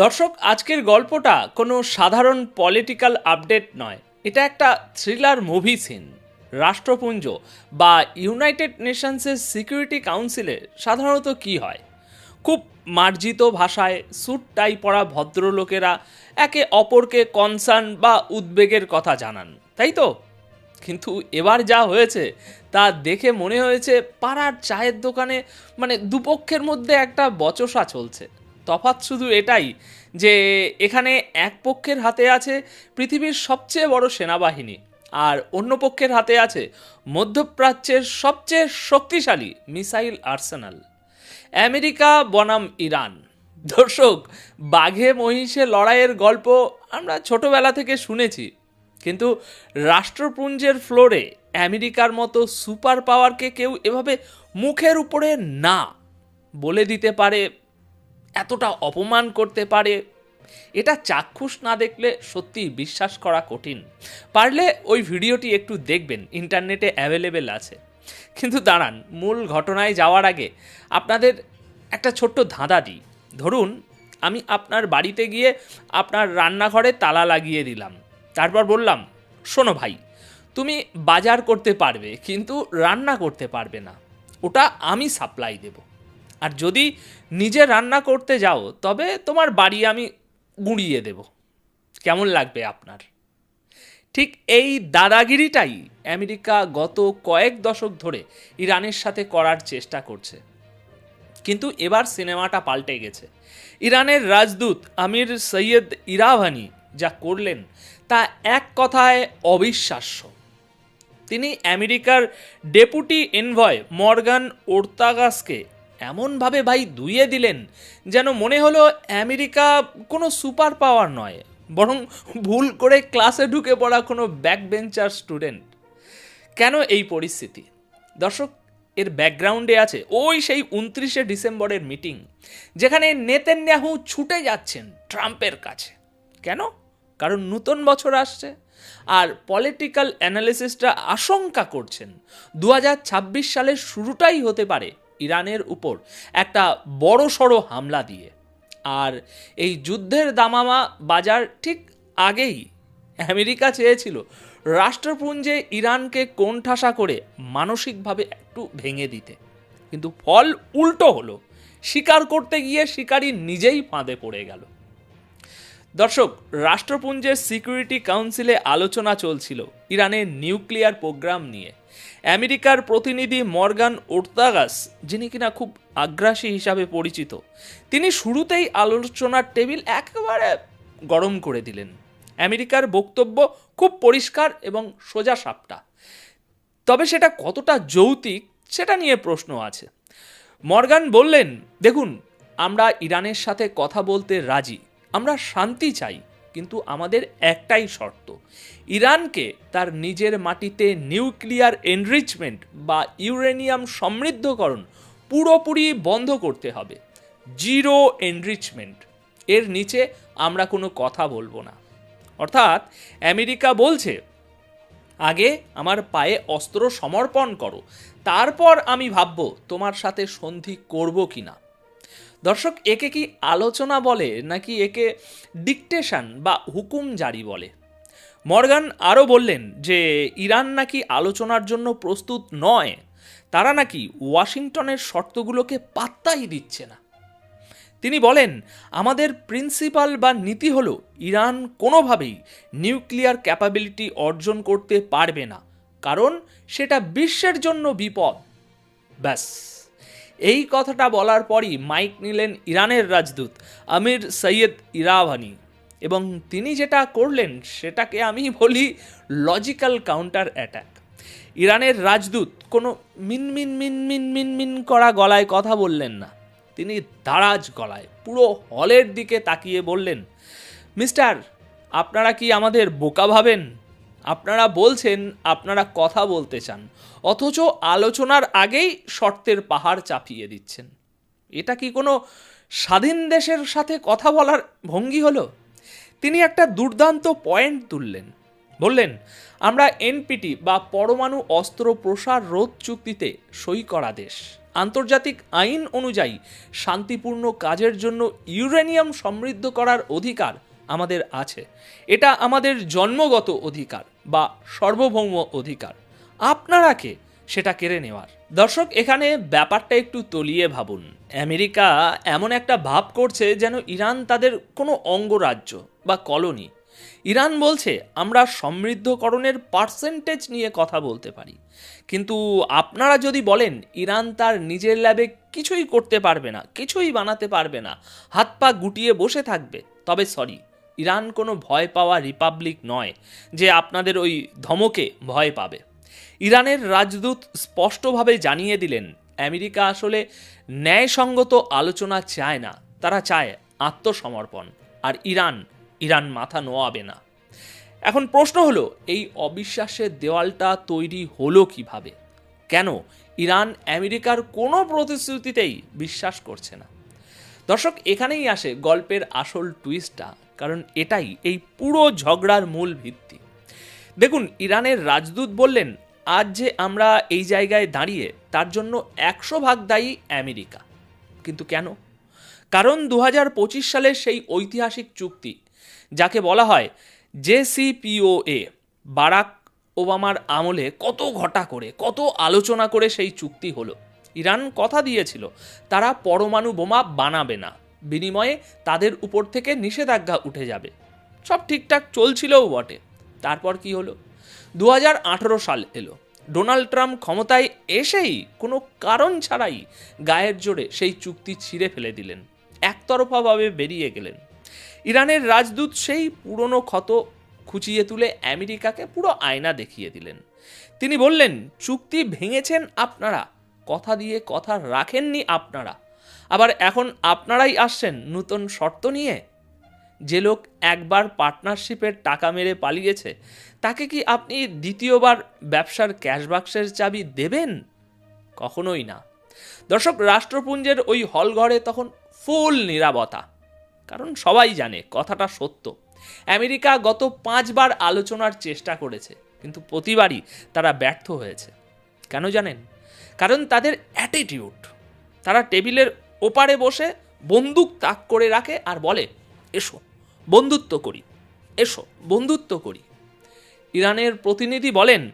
দর্শক, আজকের গল্পটা কোনো সাধারণ পলিটিক্যাল আপডেট নয়। এটা একটা থ্রিলার মুভি সিন রাষ্ট্রপুঞ্জ বা ইউনাইটেড নেশনসের সিকিউরিটি কাউন্সিলে সাধারণত কি হয়? খুব মার্জিত ভাষায় স্যুট টাই পরা ভদ্রলোকেরা একে অপরকে কনসার্ন বা উদ্বেগের কথা জানান, তাই তো? কিন্তু এবার যা হয়েছে, তা দেখে মনে হয়েছে পাড়ার চায়ের দোকানে মানে দুপক্ষের মধ্যে একটা বচসা চলছে। তফাৎ শুধু এটাই যে এখানে এক পক্ষের হাতে আছে পৃথিবীর সবচেয়ে বড় সেনাবাহিনী আর অন্য পক্ষের হাতে আছে মধ্যপ্রাচ্যের সবচেয়ে শক্তিশালী মিসাইল আর্সেনাল। আমেরিকা বনাম ইরান। দর্শক, বাঘে মহিষে লড়াইয়ের গল্প আমরা ছোটবেলা থেকে শুনেছি। কিন্তু রাষ্ট্রপুঞ্জের ফ্লোরে আমেরিকার মতো সুপার পাওয়ারকে কেউ এভাবে মুখের উপরে না বলে দিতে পারে এতটা অপমান করতে পারে? এটা চাক্ষুষ না দেখলে সত্যি বিশ্বাস করা কঠিন। পারলে ওই ভিডিওটি একটু দেখবেন, ইন্টারনেটে অ্যাভেলেবেল আছে। কিন্তু দাঁড়ান, মূল ঘটনায় যাওয়ার আগে আপনাদের একটা ছোট্ট ধাঁধা দিই। ধরুন, আমি আপনার বাড়িতে গিয়ে আপনার রান্নাঘরে তালা লাগিয়ে দিলাম। তারপর বললাম, শোনো ভাই, তুমি বাজার করতে পারবে, কিন্তু রান্না করতে পারবে না। ওটা আমি সাপ্লাই দেব। আর যদি নিজে রান্না করতে যাও, তবে তোমার বাড়ি আমি গুঁড়িয়ে দেব। কেমন লাগবে আপনার? ঠিক এই দাদাগিরিটাই আমেরিকা গত কয়েক দশক ধরে ইরানের সাথে করার চেষ্টা করছে। কিন্তু এবার সিনেমাটা পাল্টে গেছে। ইরানের রাজদূত আমির সৈয়দ ইরাভানি যা করলেন, তা এক কথায় অবিশ্বাস্য। তিনি আমেরিকার ডেপুটি এনভয় মর্গান ওর্তাগাসকে এমনভাবে ভাই ধুয়ে দিলেন যেন মনে হলো আমেরিকা কোনো সুপার পাওয়ার নয়, বরং ভুল করে ক্লাসে ঢুকে পড়া কোনো ব্যাক বেঞ্চার স্টুডেন্ট। কেন এই পরিস্থিতি? দর্শক, এর ব্যাকগ্রাউন্ডে আছে ওই সেই উনত্রিশে ডিসেম্বরের মিটিং, যেখানে নেতেন্যাহু ছুটে যাচ্ছেন ট্রাম্পের কাছে। কেন? কারণ নতুন বছর আসছে আর পলিটিক্যাল অ্যানালিসিসটা আশঙ্কা করছেন। দু হাজার ছাব্বিশ সালের শুরুটাই হতে পারে ইরানের উপর একটা বড় সড়ো হামলা দিয়ে। আর এই যুদ্ধের দামামা বাজার ঠিক আগেই আমেরিকা চেয়েছিল রাষ্ট্রপুঞ্জে ইরানকে কোণঠাসা করে মানসিকভাবে একটু ভেঙে দিতে। কিন্তু ফল উল্টো হলো, শিকার করতে গিয়ে শিকারী নিজেই ফাঁদে পড়ে গেল। দর্শক, রাষ্ট্রপুঞ্জের সিকিউরিটি কাউন্সিলে আলোচনা চলছিল ইরানের নিউক্লিয়ার প্রোগ্রাম নিয়ে। আমেরিকার প্রতিনিধি মর্গান ওর্তাগাস, যিনি কিনা খুব আগ্রাসী হিসাবে পরিচিত, তিনি শুরুতেই আলোচনার টেবিল একেবারে গরম করে দিলেন। আমেরিকার বক্তব্য খুব পরিষ্কার এবং সোজা সাপটা। তবে সেটা কতটা যৌতিক সেটা নিয়ে প্রশ্ন আছে। মর্গান বললেন, দেখুন, আমরা ইরানের সাথে কথা বলতে রাজি আমরা শান্তি চাই, কিন্তু আমাদের একটাই শর্ত। ইরানকে তার নিজের মাটিতে নিউক্লিয়ার এনরিচমেন্ট বা ইউরেনিয়াম সমৃদ্ধকরণ পুরোপুরি বন্ধ করতে হবে। Zero enrichment. এর নিচে আমরা কোনো কথা বলব না। অর্থাৎ আমেরিকা বলছে, আগে আমার পায়ে অস্ত্র সমর্পণ করো। তারপর আমি ভাববো তোমার সাথে সন্ধি করব কি না দর্শক, একে কি আলোচনা বলে নাকি একে ডিকটেশন বা হুকুম জারি বলে? মর্গান আরও বললেন যে, ইরান নাকি আলোচনার জন্য প্রস্তুত নয়, তারা নাকি ওয়াশিংটনের শর্তগুলোকে পাত্তাই দিচ্ছে না। তিনি বলেন, আমাদের প্রিন্সিপাল বা নীতি হলো, ইরান কোনোভাবেই নিউক্লিয়ার ক্যাপাবিলিটি অর্জন করতে পারবে না, কারণ সেটা বিশ্বের জন্য বিপদ। ব্যাস। এই কথাটা বলার পরই মাইক নিলেন ইরানের রাজদূত, আমির সৈয়দ ইরাভানি। এবং তিনি যেটা করলেন, সেটাকে আমি বলি লজিক্যাল কাউন্টার অ্যাটাক ইরানের রাজদূত কোনো মিন মিন মিন মিন মিন মিন করা গলায় কথা বললেন না। তিনি দারাজ গলায়, পুরো হলের দিকে তাকিয়ে বললেন, মিস্টার, আপনারা কি আমাদের বোকা ভাবেন? আপনারা বলছেন, আপনারা কথা বলতে চান, অথচ আলোচনার আগেই শর্তের পাহাড় চাপিয়ে দিচ্ছেন। এটা কি কোনো স্বাধীন দেশের সাথে কথা বলার ভঙ্গি হলো? তিনি একটা দুর্দান্ত পয়েন্ট তুললেন। বললেন, আমরা এনপিটি বা পরমাণু অস্ত্র প্রসার রোধ চুক্তিতে সই করা দেশ। আন্তর্জাতিক আইন অনুযায়ী শান্তিপূর্ণ কাজের জন্য ইউরেনিয়াম সমৃদ্ধ করার অধিকার আমাদের আছে। এটা আমাদের জন্মগত অধিকার। বা সার্বভৌম অধিকার। আপনারা কে সেটা কেড়ে নেওয়ার। দর্শক, এখানে ব্যাপারটা একটু তলিয়ে ভাবুন। আমেরিকা এমন একটা ভাব করছে যেন ইরান তাদের কোনো অঙ্গরাজ্য বা কলোনি। ইরান বলছে, আমরা সমৃদ্ধকরণের পার্সেন্টেজ নিয়ে কথা বলতে পারি। কিন্তু আপনারা যদি বলেন, ইরান তার নিজের ল্যাবে কিছুই করতে পারবে না, কিছুই বানাতে পারবে না, হাত পা গুটিয়ে বসে থাকবে, তবে সরি ইরান কোনো ভয় পাওয়া রিপাবলিক নয় যে আপনাদের ওই ধমকে ভয় পাবে। ইরানের রাজদূত স্পষ্টভাবে জানিয়ে দিলেন, আমেরিকা আসলে ন্যায়সঙ্গত আলোচনা চায় না, তারা চায় আত্মসমর্পণ, আর ইরান ইরান মাথা নোয়াবে না। এখন প্রশ্ন হলো, এই অবিশ্বাসের দেওয়ালটা তৈরি হলো কীভাবে? কেন? ইরান আমেরিকার কোনো প্রতিশ্রুতিতেই বিশ্বাস করছে না। দর্শক, এখানেই আসে গল্পের আসল টুইস্টটা কারণ এটাই এই পুরো ঝগড়ার মূল ভিত্তি। দেখুন, ইরানের রাজদূত বললেন, আজ যে আমরা এই জায়গায় দাঁড়িয়ে, তার জন্য একশো ভাগ দায়ী আমেরিকা। কিন্তু কেন? কারণ দু হাজার পঁচিশ সালের সেই ঐতিহাসিক চুক্তি, যাকে বলা হয় জেসিপিওএ বারাক ওবামার আমলে কত ঘটা করে, কত আলোচনা করে সেই চুক্তি হলো। ইরান কথা দিয়েছিল, তারা পরমাণু বোমা বানাবে না। বিনিময়ে তাদের উপর থেকে নিষেধাজ্ঞা উঠে যাবে। সব ঠিকঠাক চলছিলও বটে। তারপর কি হলো? দু হাজার আঠেরো সাল এলো। ডোনাল্ড ট্রাম্প ক্ষমতায় এসেই কোনো কারণ ছাড়াই গায়ের জোরে সেই চুক্তি ছিঁড়ে ফেলে দিলেন। একতরফাভাবে বেরিয়ে গেলেন। ইরানের রাজদূত সেই পুরনো ক্ষত খুঁচিয়ে তুলে আমেরিকাকে পুরো আয়না দেখিয়ে দিলেন। তিনি বললেন, চুক্তি ভেঙেছেন আপনারা। কথা দিয়ে কথা রাখেননি আপনারা। আবার এখন আপনারাই আসছেন নতুন শর্ত নিয়ে? যে লোক একবার পার্টনারশিপের টাকা মেরে পালিয়েছে, তাকে কি আপনি দ্বিতীয়বার ব্যবসার ক্যাশ বাক্সের চাবি দেবেন? কখনোই না। দর্শক, রাষ্ট্রপুঞ্জের ওই হলঘরে তখন ফুল নিরাপত্তা। কারণ সবাই জানে, কথাটা সত্য। আমেরিকা গত পাঁচবার আলোচনার চেষ্টা করেছে, কিন্তু প্রতিবারই তারা ব্যর্থ হয়েছে। কেন জানেন? কারণ তাদের অ্যাটিটিউড তারা টেবিলের ওপারে বসে বন্দুক তাক করে রাখে আর বলে, এসো, বন্ধুত্ব করি, এসো, বন্ধুত্ব করি। ইরানের প্রতিনিধি বলেন,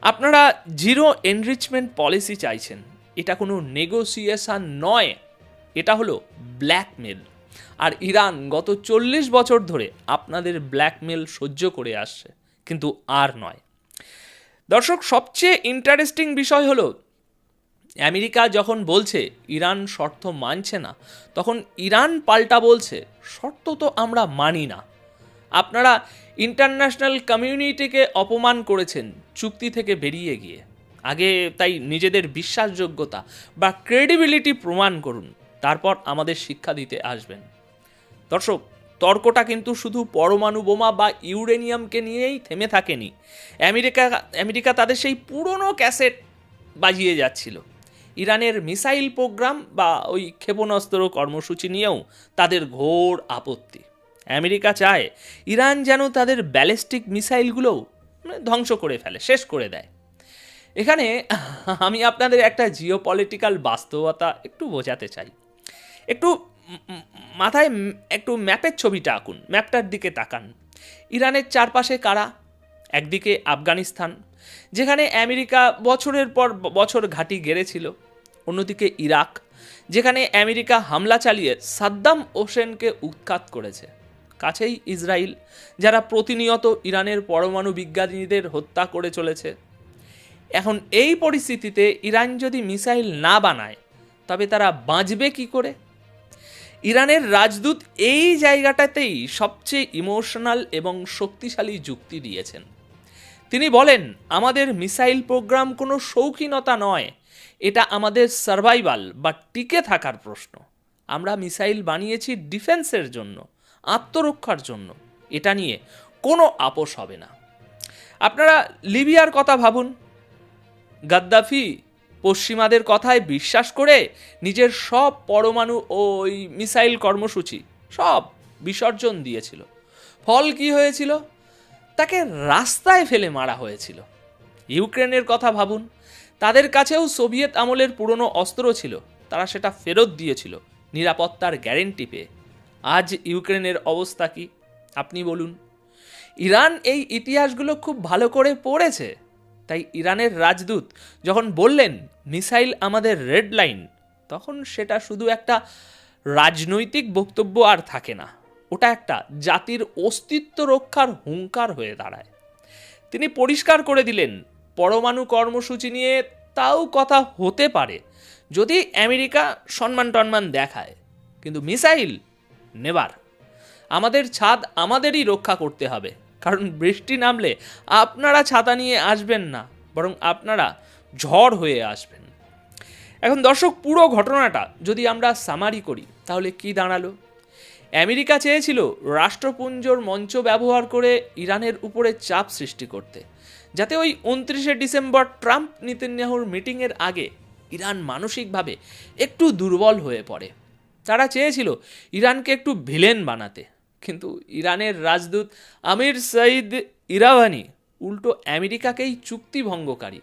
আপনারা জিরো এনরিচমেন্ট পলিসি চাইছেন। এটা কোনো নেগোসিয়েশন নয়। এটা হলো ব্ল্যাকমেল। আর ইরান গত চল্লিশ বছর ধরে আপনাদের ব্ল্যাকমেল সহ্য করে আসছে। কিন্তু আর নয়। দর্শক, সবচেয়ে ইন্টারেস্টিং বিষয় হলো আমেরিকা যখন বলছে, ইরান শর্ত মানছে না, তখন ইরান পাল্টা বলছে, শর্ত তো আমরা মানি না। আপনারা ইন্টারন্যাশনাল কমিউনিটিকে অপমান করেছেন চুক্তি থেকে বেরিয়ে গিয়ে। আগে তাই নিজেদের বিশ্বাসযোগ্যতা বা ক্রেডিবিলিটি প্রমাণ করুন, তারপর আমাদের শিক্ষা দিতে আসবেন। দর্শক, তর্কটা কিন্তু শুধু পরমাণু বোমা বা ইউরেনিয়ামকে নিয়েই থেমে থাকেনি। আমেরিকা আমেরিকা তাদের সেই পুরনো ক্যাসেট বাজিয়ে যাচ্ছিল। ইরানের মিসাইল প্রোগ্রাম বা ওই ক্ষেপণাস্ত্র কর্মসূচি নিয়েও তাদের ঘোর আপত্তি। আমেরিকা চায় ইরান যেন তাদের ব্যালিস্টিক মিসাইলগুলোও মানে ধ্বংস করে ফেলে, শেষ করে দেয়। এখানে আমি আপনাদের একটা জিও পলিটিক্যাল বাস্তবতা একটু বোঝাতে চাই। একটু মাথায় একটু ম্যাপের ছবিটা আঁকুন, ম্যাপটার দিকে তাকান। ইরানের চারপাশে কারা? একদিকে আফগানিস্তান, যেখানে আমেরিকা বছরের পর বছর ঘাঁটি গেড়েছিল। অন্যদিকে ইরাক, যেখানে আমেরিকা হামলা চালিয়ে সাদ্দাম ওসেনকে উৎখাত করেছে। কাছেই ইসরায়েল, যারা প্রতিনিয়ত ইরানের পরমাণু বিজ্ঞানীদের হত্যা করে চলেছে। এখন এই পরিস্থিতিতে ইরান যদি মিসাইল না বানায়, তবে তারা বাঁচবে কি করে? ইরানের রাজদূত এই জায়গাটাতেই সবচেয়ে ইমোশনাল এবং শক্তিশালী যুক্তি দিয়েছেন। তিনি বলেন, আমাদের মিসাইল প্রোগ্রাম কোনো শৌখিনতা নয় এটা আমাদের সার্ভাইভাল বা টিকে থাকার প্রশ্ন। আমরা মিসাইল বানিয়েছি ডিফেন্সের জন্য, আত্মরক্ষার জন্য। এটা নিয়ে কোনো আপোষ হবে না। আপনারা লিবিয়ার কথা ভাবুন। গাদ্দাফি পশ্চিমাদের কথায় বিশ্বাস করে নিজের সব পরমাণু ওই মিসাইল কর্মসূচি সব বিসর্জন দিয়েছিল। ফল কি হয়েছিল? তাকে রাস্তায় ফেলে মারা হয়েছিল। ইউক্রেনের কথা ভাবুন। তাদের কাছেও সোভিয়েত আমলের পুরনো অস্ত্র ছিল। তারা সেটা ফেরত দিয়েছিল, নিরাপত্তার গ্যারেন্টি পেয়ে। আজ ইউক্রেনের অবস্থা কি? আপনি বলুন। ইরান এই ইতিহাসগুলো খুব ভালো করে পড়েছে। তাই ইরানের রাজদূত যখন বললেন, মিসাইল আমাদের রেড লাইন তখন সেটা শুধু একটা রাজনৈতিক বক্তব্য আর থাকে না। ওটা একটা জাতির অস্তিত্ব রক্ষার হুঙ্কার হয়ে দাঁড়ায়। তিনি পরিষ্কার করে দিলেন পরমাণু কর্মসূচি নিয়ে তাও কথা হতে পারে, যদি আমেরিকা সম্মান টন্মান দেখায়। কিন্তু মিসাইল নেবার। আমাদের ছাদ আমাদেরই রক্ষা করতে হবে, কারণ বৃষ্টি নামলে আপনারা ছাতা নিয়ে আসবেন না, বরং আপনারা ঝড় হয়ে আসবেন। এখন দর্শক, পুরো ঘটনাটা যদি আমরা সামারি করি, তাহলে কি দাঁড়াল? আমেরিকা চেয়েছিল রাষ্ট্রপুঞ্জর মঞ্চ ব্যবহার করে ইরানের উপরে চাপ সৃষ্টি করতে। যাতে ওই উনত্রিশে ডিসেম্বর ট্রাম্প নেতানিয়াহুর মিটিংয়ের আগে ইরান মানসিকভাবে একটু দুর্বল হয়ে পড়ে। তারা চেয়েছিল ইরানকে একটু ভিলেন বানাতে। কিন্তু ইরানের রাজদূত আমির সঈদ ইরাওয়ানি উল্টো আমেরিকাকেই চুক্তিভঙ্গকারী,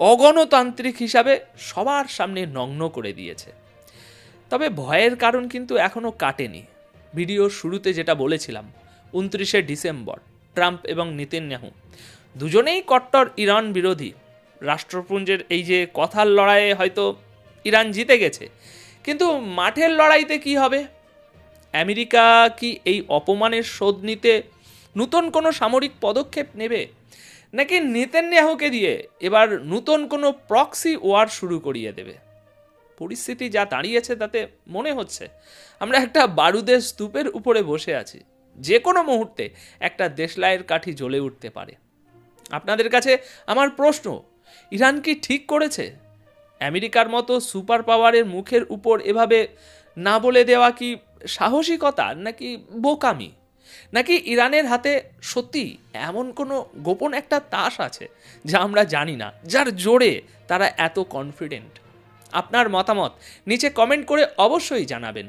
অগণতান্ত্রিক হিসাবে সবার সামনে নগ্ন করে দিয়েছে। তবে ভয়ের কারণ কিন্তু এখনও কাটেনি। ভিডিওর শুরুতে যেটা বলেছিলাম, উনত্রিশে ডিসেম্বর, ট্রাম্প এবং নেতানিয়াহু দুজনেই কট্টর ইরান বিরোধী। রাষ্ট্রপুঞ্জের এই যে কথার লড়াইয়ে হয়তো ইরান জিতে গেছে। কিন্তু মাঠের লড়াইতে কি হবে? আমেরিকা কি এই অপমানের শোধ নিতে নতুন কোনো সামরিক পদক্ষেপ নেবে? নাকি নেতানিয়াহুকে দিয়ে এবার নতুন কোনো প্রক্সি ওয়ার শুরু করিয়ে দেবে? পরিস্থিতি যা দাঁড়িয়েছে তাতে মনে হচ্ছে আমরা একটা বারুদের স্তূপের উপরে বসে আছি। যে কোনো মুহূর্তে একটা দেশলাইয়ের কাঠি জ্বলে উঠতে পারে। আপনাদের কাছে আমার প্রশ্ন, ইরান কি ঠিক করেছে? আমেরিকার মতো সুপার পাওয়ারের মুখের উপর এভাবে না বলে দেওয়া কি সাহসিকতা নাকি বোকামি? নাকি ইরানের হাতে সত্যি এমন কোনো গোপন একটা তাস আছে যা আমরা জানি না, যার জোরে তারা এত কনফিডেন্ট আপনার মতামত নিচে কমেন্ট করে অবশ্যই জানাবেন।